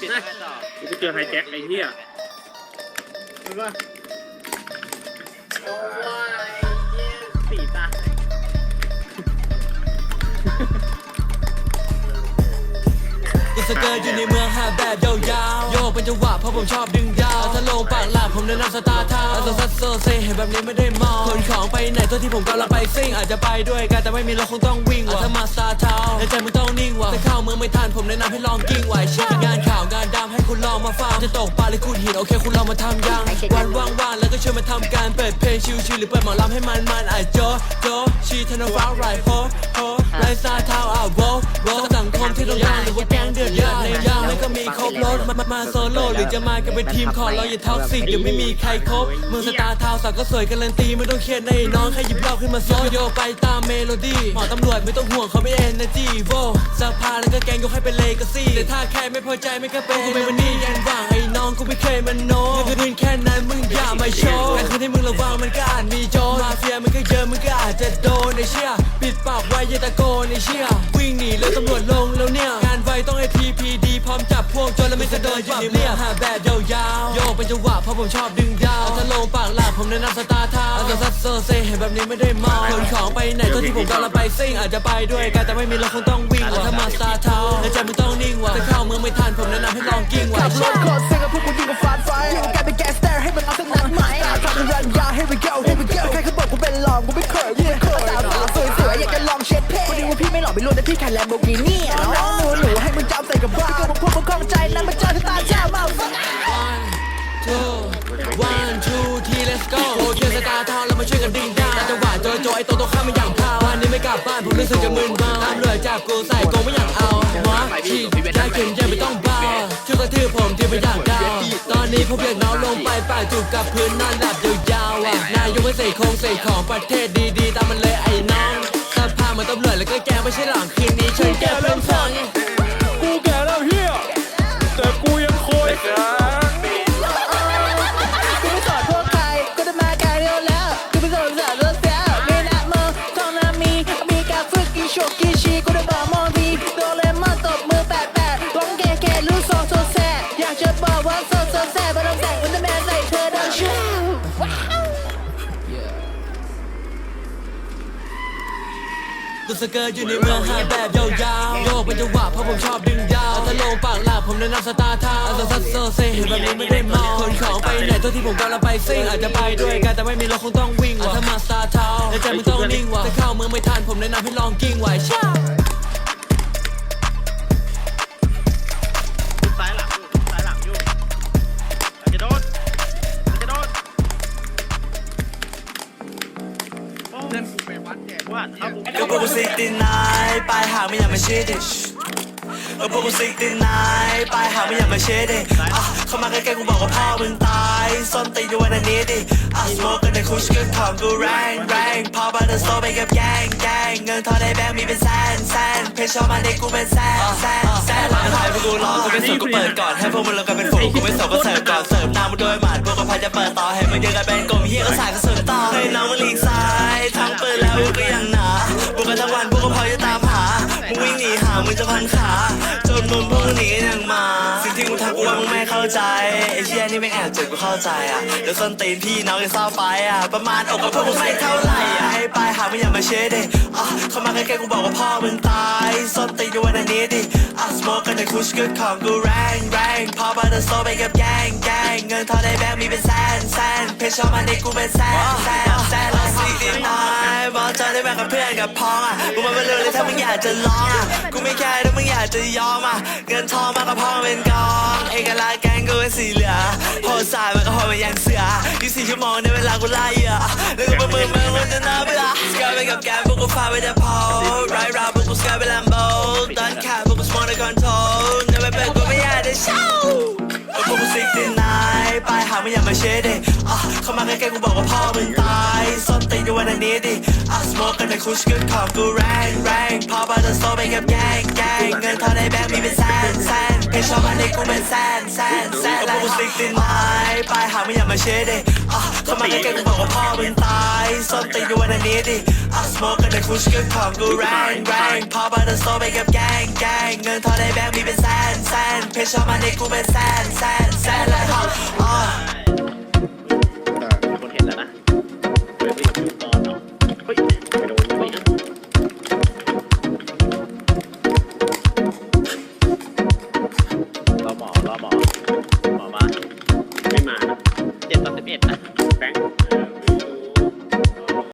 ปิดไม่ต่อกูเจอไฮแจ็คไอ้เหี้ยเห็นปะโอ้ยสีตากูสเกิร์ตอยู่ในเมืองหาแบบยาวๆ โยกเป็นจังหวะเพราะผมชอบดึงดาวถ้าลงปากหลับผมแนะนำสตาร์ทาวแล้วซัดโซเซเห็นแบบนี้ไม่ได้มองขนของไปไหนตัวที่ผมกำลังไปซิ่งอาจจะไปด้วยกันแต่ไม่มีรถคงต้องวิ่งว่ะถ้ามาสตาร์ทาวในใจมึงต้องนิ่งว่ะถ้าเข้าเมืองไม่ทันผมแนะนำให้ลองกิ้งไหวเช็คงาน องมาฟังจะตกปลาหรือขุดหินโอเคคุณลองมาทำยังวันว่างๆแล้วก็ชวนมาทำการเปิดเพลงชิลๆหรือเปิดหมอลำให้มันมันอะโจโจชีธนฟ้าไรโฮโฮไลฟ์สไตล์ทาวอะโวโว มที่ต้องการหรือว่าแก๊งเดือดเดือดในยามไม่ก็มีครบรถมามามาโซโล่หรือจะมากันเป็นทีมขอเราอย่าท็อกซิกเดี๋ยวไม่มีใครครบเมืองสตาร์ทาวสักก็สวยการันตีไม่ต้องเครียดในน้องแค่หยิบเหล้าขึ้นมาโซโยไปตามเมโลดี้หมอตำรวจไม่ต้องห่วงเขาไม่เอนเนจีโวสภาแล้วก็แกงยกให้เป็นเลกาซี่แต่ถ้าแค่ไม่พอใจไม่ก็เป็นกูไม่วันนี้ยันว่างไอ้น้องกูไม่เคยมันโน้เงินแค่นั้นมึงอย่ามาโชว์แต่คืนที่มึงระวังมันก็อาจมีโจรมาเฟียมันก็เยอะมึงก็อาจจะโดนไอ้เชี่ยปิดปากไว้อย่าตะโกนไอ้เชี่ย อยู่ในเรียหาแบบยาวๆโยกเป็นจังหวะเพราะผมชอบดึงดาวถ้าลงปากหลับผมแนะนำสตาร์ทาวแล้วซัดโซเซเห็นแบบนี้ไม่ได้มองขนของไปไหนตัวที่ผมกำลังไปซิ่งอาจจะไปด้วยกันแต่ไม่มีเรถคงต้องวิ่งว่ะถ้ามาสตาร์ทาวในใจมึงต้องนิ่งว่ะถ้าเข้าเมืองไม่ทันผมแนะนำให้ลองกิ้งว่ะขับรถโคตรเซ็งกับพวกกูยิงกับฟาดไฟยิงกับการเป็นแก๊สเตอร์ให้มันเอาสักนัดไหมทำเป็นรันยา here we go here we go ใครเขาบอกกูเป็นหลองกูไม่เคยกูไม่เคยสาวสวยสวยอยากจะลองเช็ดเพลวันนี้ว่าพี่ไม่หล่อไม่รู้แต่พี่แค่แลมโบกินี่น้องหนูหนูให้มึงจำใส่กับบ้า นั้นมาเจอที่ตาเจ้ามา one two One three let's go โอเคสตาร์ทาวน์เรามาช่วยกันดึงดาวจังหวะโจโจไอโตโตข้ามไม่อย่างพาวันนี้ไม่กลับบ้านผมรู้สึกจะมึนเมาตำรวจจับกูใส่กงไม่อยากเอาหมอฉีดยาเข็มยังไม่ต้องเบาช่วยกระทืบผมที่ไม่อยากดาวตอนนี้ผมอยากนอนลงไปปากจูบกับพื้นนอนหลับยาวๆอะนายกไม่ใส่โครงใส่ของประเทศดีๆตามมันเลยไอ้น้องสภาพเหมือนตำรวจแล้วก็แกไม่ใช่หลังคืนนี้ช่วยแกเพื่อนฟังกูแก่แล้ว แต่กูยังโคยกูไม่สอนพวกใครกูจะมาไกลเดียวแล้วกูไม่สนสารเรื่องเสียมีน้ามือต้องน้มีมีการฝึกกี่โชกกี่ชีกูจะบอกมองทีโดเรมอนตบมือแปดแปดร้องแก่แก่รู้โซโซแซ่อยากจะบอกว่าโซโซแซดไม่ต้องแต่งอุลตร้าแมน กูสเกิร์ตอยู่ในเมืองหาแบบยาวๆโยกเป็นจังหวะเพราะผมชอบดึงยาวถ้าลงปากหลับผมแนะนำสตาร์ทาวแล้วซัสโซเซเห็นแบบนี้ไม่ได้มองขนของไปไหนตัวที่ผมกำลังไปซิ่งอาจจะไปด้วยกันแต่ไม่มีรถคงต้องวิ่งว่ะถ้ามาสตาร์ทาวในใจมึงต้องนิ่งว่ะถ้าเข้าเมืองไม่ทันผมแนะนำให้ลองกิ้งไหวช่า กูก็พวกกูซิกตีนายปลายหางไม่อยากมาเชื่อดิก็พวกกูซิกตีนายปลายหางไม่อยากมาเชื่อดิอะเข้ามาใกล้ๆกูบอกว่าพ่อมึงตายส้นตีนอยู่วันนี้ดิอะสโมกกันในคุชกันของกูแรงแรงพอบัตเตอร์โซไปกับแกงแกงเงินทอนในแบงค์มีเป็นแสนแสนเพชรชอบมาเด็กกูเป็นแสนแสนแสนหลังไทยพวกกูรอกูไม่สนกูเปิดก่อนให้พวกมึงลงกันเป็นฝูงกูไม่สนก็เสิร์ฟก่อนเสิร์ฟน้ำมึงด้วยหมัดพวกกูพายจะเปิดต่อให้มึงเดียวกันเป็นกลมเฮียก็สายกระสุนต่อให้น้องมึงหลีกซ้ายทั้งปืนแล้วก็ยังหน มึงจะพันขาจนมุมพวกหนีกันอย่างมา สิ่งที่กูทำกูว่ามึงไม่เข้าใจไอ้เชี่ยนี่ไม่งแอบเจ็บกูเข้าใจอะเดี๋ยวส้นตีนพี่น้องจะเศร้าไปอะประมาณอกกับพวกมึงไม่เท่าไหร่อะให้ไปหาไม่อยากมาเช็ดดิอะเข้ามาใกล้ๆกูบอกว่าพ่อมึงตายส้นตีนอยู่วันนี้ดิอะสโมกกันในคุชกดของกูแรงแรงพอบัตเตอร์โซไปกับแกงแกง เงินทอนในแบงค์มีเป็นแสนแสนเพชรชอบมาเด็กกูเป็นแสนแสนแสนล้วสิ่งที่นายบอกจะได้แบ่งกับเพื่อนกับพ้องอะมึงมาเป็นเรื่องเลยถ้ามึงอยากจะลองอะกูไม่แคร์ถ้ามึงอยากจะยอมอะเงินทองมากับพ่องเป็นกองเอกลักษณ์แกงกูเป็นสีเหลืองโหดสายมันก็โหดเหมือนย่างเสือ24ชั่วโมงในเวลากูไล่เหยื่อแล้วกูประเมินมันมันจะน่าเบื่อสกายไปกับแกมพวกกูฟาไปแต่พอายหางไม่อยากมาเช็ดดิอะเข้ามาใกล้ๆกูบอกว่าพ่อมึงตายส้นตีนอยู่วันนี้ดิอะสโมกกันในคุชกันของกูแรงแรงพอบัตเตอร์โซไปกับแกงแกงเงินทอนในแบงค์มีเป็นแสนแสนเพชรชอบมาในกูเป็นแสนแสนแสนแล้วกกูซิกตีนายปลายหางไม่อยากมาเช็ดดิอะเข้ามาใกล้ๆกูบอกว่าพ่อมึงตายส้นตีนอยู่วันนี้ดิอะสโมกกันในคุชกันของกูแรงแรงพอบัตเตอร์โซไปกับแกงแกงเงินทอนในแบงค์มีเป็นแสนแสนเพค่ชอบมาในกูเป็นแซนแซนแซนและฮออ่